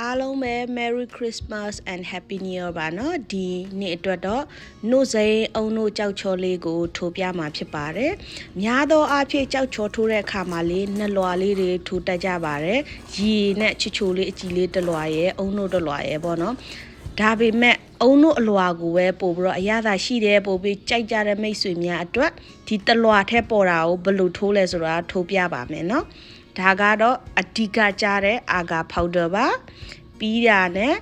အားလုံးပဲ Merry Christmas and Happy New Year ပါเนาะဒီနေ့အတွက်တော့နှုတ်စိန်အုံနှုတ်ကြောက်ချောလေးကိုထိုးပြမှာဖြစ်ပါတယ်။များသောအားဖြင့်ကြောက်ချောထိုးတဲ့အခါမှာလေးနှလွာလေးတွေထိုးတက်ကြပါတယ်။ရီနဲ့ချစ်ချိုလေးအကြည်လေးတစ်လွာရဲ့အုံနှုတ်တစ်လွာရဲ့ပေါ့နော်။ဒါပေမဲ့အုံနှုတ်အလွာကိုပဲပို့ပြီးတော့အရသာရှိတယ်ပို့ပြီးကြိုက်ကြတဲ့မိတ်ဆွေများအတွက်ဒီတစ်လွာထက်ပေါ်တာကိုဘယ်လိုထိုးလဲဆိုတာထိုးပြပါမယ်เนาะ။ ဒါကတော့အဓိကကြတဲ့အာဂါဖောက်ဒါပါပြီးတာနဲ့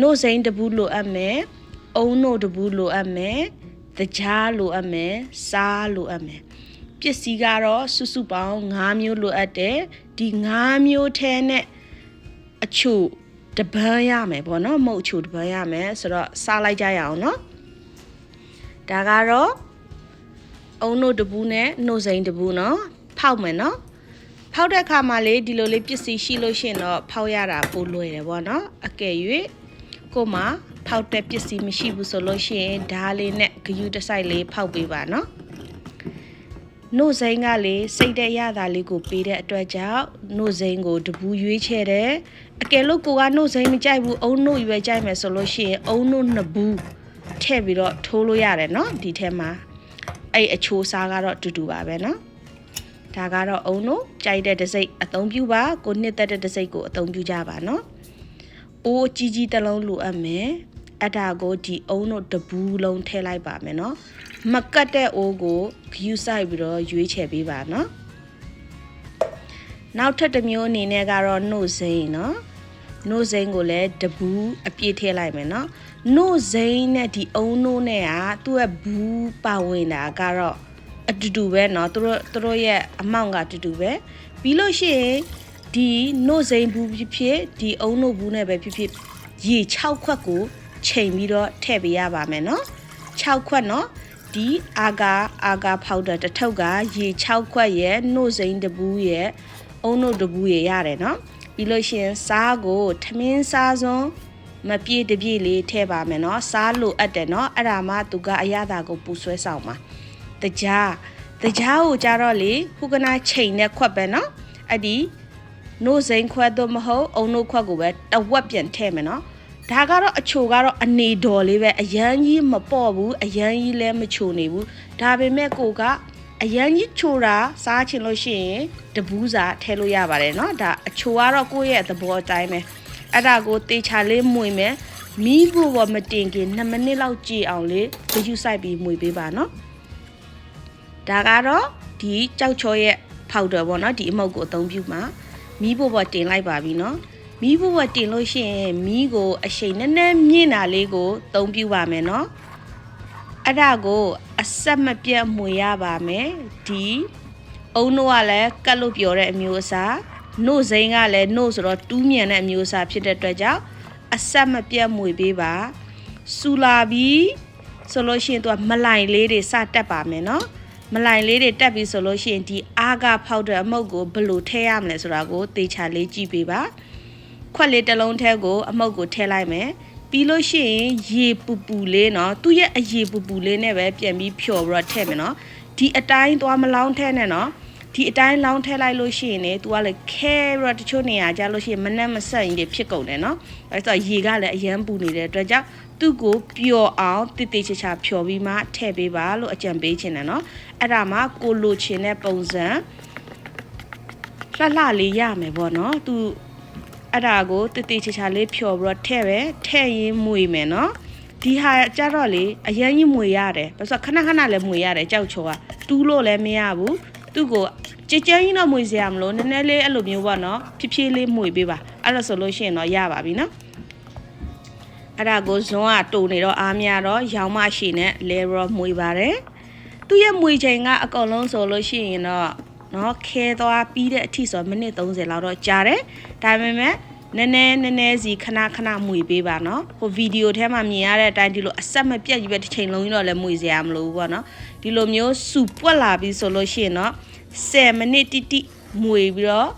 နှုတ်စိမ့်တပူးလိုအပ်မယ်အုံနှုတ်တပူးလိုအပ်မယ်တကြားလိုအပ်မယ်စားလိုအပ်မယ်ပစ္စည်းကတော့စုစုပေါင်း၅မျိုးလိုအပ်တယ်ဒီ၅မျိုးထဲနဲ့အချို့တပန်းရမယ်ပေါ့နော်မဟုတ်အချို့တပန်းရမယ်ဆိုတော့စားလိုက်ကြရအောင်နော်ဒါကတော့အုံနှုတ်တပူးနဲ့နှုတ်စိမ့်တပူးနော်ဖောက်မယ်နော် ဖောက်တဲ့အခါမှာလေဒီလိုလေးပစ္စည်းရှိလို့ရှိရင်တော့ဖောက်ရတာပိုလွယ်တယ်ပေါ့နော်အကယ်၍ကိုမှဖောက်တဲ့ပစ္စည်းမရှိဘူးဆိုလို့ရှိရင်ဓားလေးနဲ့ဂယူးတစ်ဆိုင်လေးဖောက်ပေးပါနော်နှုတ်စိမ်းကလေစိတ်တဲ့ရတာလေးကိုပေးတဲ့အတွက်ကြောင့်နှုတ်စိမ်းကိုတပူးရွေးချယ်တယ်အကယ်လို့ကိုကနှုတ်စိမ်းမကြိုက်ဘူးအုံနှုတ်ရွယ်ကြိုက်မယ်ဆိုလို့ရှိရင်အုံနှုတ်နှစ်ဘူးထည့်ပြီးတော့ထိုးလို့ရတယ်နော်ဒီထဲမှာအဲ့အချိုးစားကတော့တူတူပါပဲနော် ဒါကတော့အုံတို့ကြိုက်တဲ့တစိမ့်အသုံးပြုပါကိုနှစ်သက်တဲ့တစိမ့်ကိုအသုံးပြုကြပါနော်အိုးကြီးကြီးတစ်လုံးလိုအပ်မယ်အဲ့ဒါကိုဒီအုံတို့တဘူးလုံးထည့်လိုက်ပါမယ်နော်မကတ်တဲ့အိုးကိုဂယူးဆိုင်ပြီးတော့ရွေးချယ်ပေးပါနော်နောက်ထပ်တစ်မျိုးအနေနဲ့ကတော့နှုတ်စိမ့်နော်နှုတ်စိမ့်ကိုလည်းတဘူးအပြည့်ထည့်လိုက်မယ်နော်နှုတ်စိမ့်နဲ့ဒီအုံနှုတ်နဲ့ကသူ့ရဲ့ဘူးပါဝင်တာကတော့ အတူတူပဲเนาะသူတို့သူတို့ရဲ့အမောင့်ကအတူတူပဲပြီးလို့ရှိရင်ဒီနှုတ်စိမ့်ဘူးဖြစ်ဖြစ်ဒီအုံနှုတ်ဘူးနဲ့ပဲဖြစ်ဖြစ်ရေ6ခွက်ကိုချိန်ပြီးတော့ထည့်ပေးရပါမယ်เนาะ6ခွက်เนาะဒီအာဂါအာဂါဖောက်တာတစ်ထုပ်ကရေ6ခွက်ရဲ့နှုတ်စိမ့်တဘူးရဲ့အုံနှုတ်တဘူးရဲ့ရတယ်เนาะပြီးလို့ရှိရင်စားကိုထမင်းစားစွန်းမပြည့်တပြည့်လေးထည့်ပါမယ်เนาะစားလို့အပ်တယ်เนาะအဲ့ဒါမှသူကအရသာကိုပူဆွဲဆောင်ပါ တကြားတကြားကိုကြတော့လေခုကနာချိန်နဲ့ခွက်ပဲเนาะအဲ့ဒီနို့စိန်ခွက်တော့မဟုတ်အုံနို့ခွက်ကိုပဲတဝက်ပြန်ထည့်မယ်เนาะဒါကတော့အချိုကတော့အနေတော်လေးပဲအရန်ကြီးမပေါ့ဘူးအရန်ကြီးလည်းမချိုနေဘူးဒါပေမဲ့ကိုကအရန်ကြီးချိုတာစားချင်လို့ရှိရင်တဘူးစာထည့်လို့ရပါတယ်เนาะဒါအချိုကတော့ကိုယ့်ရဲ့သဘောအတိုင်းပဲအဲ့ဒါကိုတေချာလေးမွေမယ်မီးဖို့ပေါ်မတင်ခင်2မိနစ်လောက်ကြည့်အောင်လေဂယူးဆိုင်ပြီးမွေပေးပါเนาะ ဒါကတော့ဒီကြောက်ချောရဲ့ဖောက်တယ်ပေါ့နော်ဒီအမုတ်ကိုအသုံးပြုမှာမီးဖို့ပေါ်တင်လိုက်ပါပြီနော်မီးဖို့ပေါ်တင်လို့ရှိရင်မီးကိုအရှိန်နည်းနည်းမြင့်တာလေးကိုသုံးပြုပါမယ်နော်အဲ့ဒါကိုအဆက်မပြတ်မှွေရပါမယ်ဒီအုံတို့ကလည်းကတ်လို့ပြောတဲ့အမျိုးအစားနှုတ်စိမ်းကလည်းနှုတ်ဆိုတော့တူးမြန်တဲ့အမျိုးအစားဖြစ်တဲ့အတွက်ကြောင့်အဆက်မပြတ်မှွေပေးပါစူလာပြီးဆိုလို့ရှိရင်သူကမလိုင်လေးတွေစတက်ပါမယ်နော် မလိုင်လေးတွေတက်ပြီဆိုလို့ရှိရင်ဒီအားကဖောက်တဲ့အမုတ်ကိုဘယ်လိုထည့်ရမလဲဆိုတာကိုသေချာလေးကြည့်ပေးပါခွက်လေးတစ်လုံးထဲကိုအမုတ်ကိုထည့်လိုက်မယ်ပြီးလို့ရှိရင်ရေပူပူလေးเนาะသူ့ရဲ့အရေပူပူလေးနဲ့ပဲပြန်ပြီးဖြော်ပြီးတော့ထည့်မယ်เนาะဒီအတိုင်းသွားမလောင်းထဲနဲ့เนาะဒီအတိုင်းလောင်းထဲလိုက်လို့ရှိရင်လေ तू ကလည်းခဲပြီးတော့တချို့နေရာကြလို့ရှိရင်မနှက်မဆက်ရင်ဖြစ်ကုန်တယ်เนาะအဲဆိုရေကလည်းအရန်ပူနေတဲ့အတွက်ကြောင့် သူ့ကိုပျော်အောင်တိတိကျကျပျော်ပြီးမှထည့်ပေးပါလို့အကြံပေးချင်တယ်နော်အဲ့ဒါမှကိုလိုချင်တဲ့ပုံစံလှလှလေးရမယ်ပေါ့နော်သူအဲ့ဒါကိုတိတိကျကျလေးပျော်ပြီးတော့ထည့်ပဲထည့်ရင်းမွေမယ်နော်ဒီဟာကြတော့လေအရင်ကြီးမွေရတယ်ဘာလို့ဆိုခဏခဏလည်းမွေရတယ်ကြောက်ချောကတူးလို့လည်းမရဘူးသူ့ကိုကြကြင်းကြီးတော့မွေစရာမလို့နည်းနည်းလေးအဲ့လိုမျိုးပေါ့နော်ဖြည်းဖြည်းလေးမွေပေးပါအဲ့ဒါဆိုလို့ရှိရင်တော့ရပါပြီနော် အဲ့ဒါကိုဇွန်ကတူနေတော့အားများတော့ရောင်မရှိနဲ့လဲရောမွေပါတယ်သူ့ရဲ့မွေချိန်ကအကောင်လုံးဆိုလို့ရှိရင်တော့နော်ခဲသွားပြီးတဲ့အထိဆိုမိနစ်30လောက်တော့ကြာတယ်ဒါပေမဲ့နည်းနည်းနည်းနည်းစီခဏခဏမွေပေးပါနော်ဟိုဗီဒီယိုထဲမှာမြင်ရတဲ့အတိုင်းဒီလိုအဆက်မပြတ်ကြီးပဲတစ်ချိန်လုံးကြီးတော့လည်းမွေစရာမလိုဘူးပေါ့နော်ဒီလိုမျိုးစူပွက်လာပြီးဆိုလို့ရှိရင်တော့10မိနစ်တိတိမွေပြီးတော့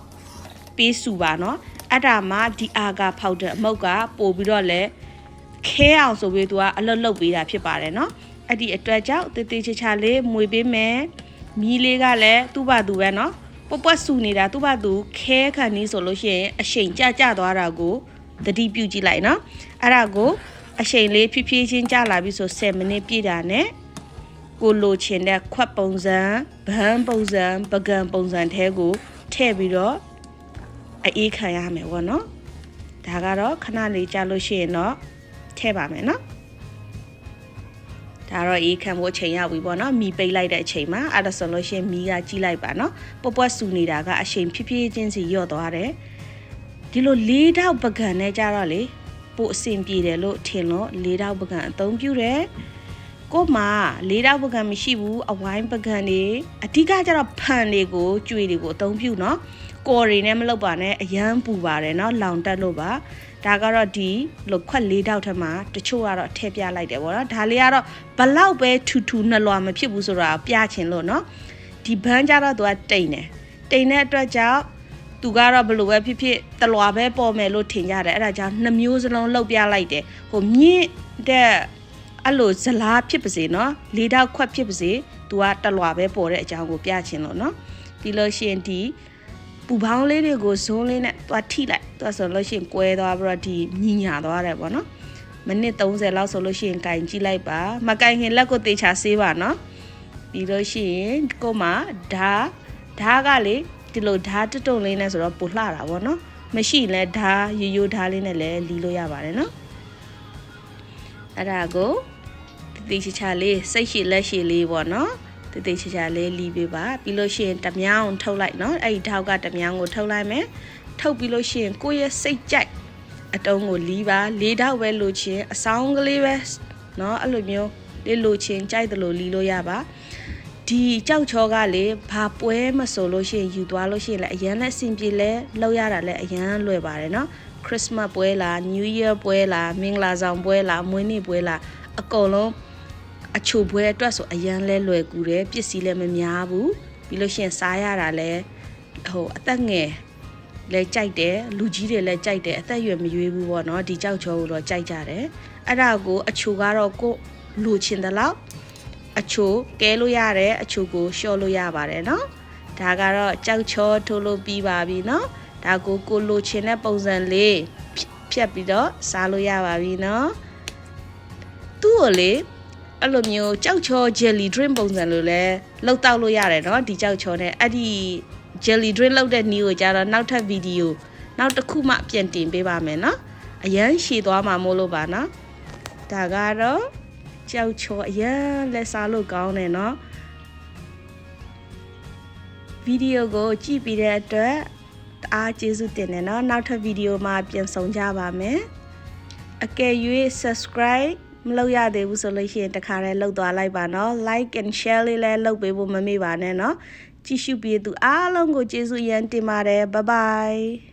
ပေးစူပါနော်အဲ့ဒါမှဒီအာကဖောက်တဲ့အမုတ်ကပို့ပြီးတော့လဲ ခဲအောင်ဆိုပြီးသူကအလွတ်လုတ်ပေးတာဖြစ်ပါတယ်နော်အဲ့ဒီအတွက်ကြောင့်တေးသေးချာချာလေးမွေပေးမယ်မီးလေးကလည်းသူ့ဘာသူပဲနော်ပွက်ပွက်ဆူနေတာသူ့ဘာသူခဲခံနေဆိုလို့ရှိရင်အရှိန်ကြကြသွားတာကိုသတိပြုကြည့်လိုက်နော်အဲ့ဒါကိုအချိန်လေးဖြည်းဖြည်းချင်းကြာလာပြီဆို10မိနစ်ပြည့်တာနဲ့ကိုလိုချင်တဲ့ခွက်ပုံစံဗန်းပုံစံပကံပုံစံထဲကိုထည့်ပြီးတော့အေးခံရမယ်ဗောနော်ဒါကတော့ခဏလေးကြာလို့ရှိရင်တော့ ထည့်ပါမယ်နော်ဒါတော့အေးခံဖို့အချိန်ရောက်ပြီပေါ့နော်မီပိတ်လိုက်တဲ့အချိန်မှာအဲ့ဒါဆိုလို့ရှိရင်မီကကြီးလိုက်ပါနော်ပွက်ပွက်ဆူနေတာကအချိန်ဖြည်းဖြည်းချင်းစီညော့သွားတယ်ဒီလိုလေးတောက်ပကံနဲ့ကြတော့လေပိုအဆင်ပြေတယ်လို့ထင်လို့လေးတောက်ပကံအသုံးပြုတယ်ကို့မှာလေးတောက်ပကံမရှိဘူးအဝိုင်းပကံတွေအဓိကကျတော့ဖန်တွေကိုကြွေတွေကိုအသုံးပြုနော်ကော်တွေနဲ့မလုပ်ပါနဲ့အရန်ပူပါတယ်နော်လောင်တက်လို့ပါ ဒါကတော့ဒီလို့ခွက်လေးတောက်ထက်မှာတချို့ကတော့ထည့်ပြလိုက်တယ်ပေါ့နော်ဒါလေးကတော့ဘလောက်ပဲထူထူနှလွာမဖြစ်ဘူးဆိုတာပြချင်လို့နော်ဒီဘန်းကြတော့သူကတိတ်နေတိတ်တဲ့အတွက်ကြောင့်သူကတော့ဘလို့ပဲဖြစ်ဖြစ်တလွာပဲပေါ်မယ်လို့ထင်ကြတယ်အဲ့ဒါကြောင့်နှမျိုးစလုံးလှုပ်ပြလိုက်တယ်ဟိုမြင့်တဲ့အဲ့လိုဇလားဖြစ်ပါစေနော်လေးတောက်ခွက်ဖြစ်ပါစေသူကတလွာပဲပေါ်တဲ့အကြောင်းကိုပြချင်လို့နော်ပြီးလို့ရှိရင်ဒီ ပူပေါင်းလေးတွေကိုဇုံးလေးနဲ့သွားထိလိုက်သွားဆိုလို့ရှိရင်ကွဲသွားပြီးတော့ဒီညီညာသွားတယ်ပေါ့နော်မိနစ်30လောက်ဆိုလို့ရှိရင်ကင်ကြည့်လိုက်ပါမကင်ခင်လက်ကိုတေချာဆေးပါနော်ပြီးလို့ရှိရင်ကိုမဓာဓာကလေဒီလိုဓာတွတ်တုံလေးနဲ့ဆိုတော့ပိုလှတာပေါ့နော်မရှိရင်လည်းဓာရိုးရိုးဓာလေးနဲ့လည်းလီလို့ရပါတယ်နော်အဲ့ဒါကိုတေချာချာလေးစိတ်ရှိလက်ရှိလေးပေါ့နော် တိတ်တိတ်ချာချာလေးလီးပေးပါပြီးလို့ရှိရင်တမြောင်းထုတ်လိုက်နော်အဲ့ဒီထောက်ကတမြောင်းကိုထုတ်လိုက်မယ်ထုတ်ပြီးလို့ရှိရင်ကိုယ့်ရဲ့စိတ်ကြိုက်အတုံးကိုလီးပါလေးထောက်ပဲလိုချင်အဆောင်ကလေးပဲနော်အဲ့လိုမျိုးလေးလိုချင်ကြိုက်တယ်လို့လီးလို့ရပါဒီကြောက်ချောကလေဘာပွဲမဆိုလို့ရှိရင်ယူသွားလို့ရှိရင်လည်းအရန်လည်းအဆင်ပြေလဲလောက်ရတာလည်းအရန်လွယ်ပါတယ်နော် Christmas ပွဲလား New Year ပွဲလားမင်္ဂလာဆောင်ပွဲလားမွေးနေ့ပွဲလားအကုန်လုံး အချိုပွဲအတွက်ဆိုအရန်လဲလွယ်ကူတယ်ပစ္စည်းလည်းမများဘူးပြီးလို့ရှိရင်စားရတာလည်းဟိုအသက်ငယ်လည်းကြိုက်တယ်လူကြီးတွေလည်းကြိုက်တယ်အသက်အရွယ်မရွေးဘူးပေါ့နော်ဒီကြောက်ချောကိုတော့ကြိုက်ကြတယ်အဲ့ဒါကိုအချိုကတော့ကိုလူချင်တယ်လို့အချိုကဲလို့ရတယ်အချိုကိုလျှော့လို့ရပါတယ်နော်ဒါကတော့ကြောက်ချောထိုးလို့ပြီးပါပြီနော်ဒါကိုကိုလိုချင်တဲ့ပုံစံလေးဖြတ်ပြီးတော့စားလို့ရပါပြီနော်သူ့ကိုလေ အဲ့လိုမျိုးကြောက်ချော jelly drink ပုံစံလိုလဲလောက်တောက်လို့ရတယ်เนาะဒီကြောက်ချောနဲ့အဲ့ဒီ jelly drink လောက်တဲ့နီးကိုကြတော့နောက်ထပ်ဗီဒီယိုနောက်တစ်ခုမှပြန်တင်ပေးပါမယ်เนาะအရန်ရှည်သွားမှာမို့လို့ပါเนาะဒါကတော့ကြောက်ချောအရန်လက်စားလို့ကောင်းတယ်เนาะဗီဒီယိုကိုကြည့်ပြီးတဲ့အတွက်အားကျေးဇူးတင်တယ်เนาะနောက်ထပ်ဗီဒီယိုမှာပြန်ဆောင်ကြပါမယ်အကယ်၍ subscribe မလုပ်ရသေးဘူးဆိုလို့ရှိရင်တခါတည်းလှုပ်သွားလိုက်ပါနော် like and share လေးလည်းလှုပ်ပေးဖို့မမေ့ပါနဲ့နော်ကြည့်ရှုပြီးသူအားလုံးကိုကျေးဇူးအရန်တင်ပါတယ် bye bye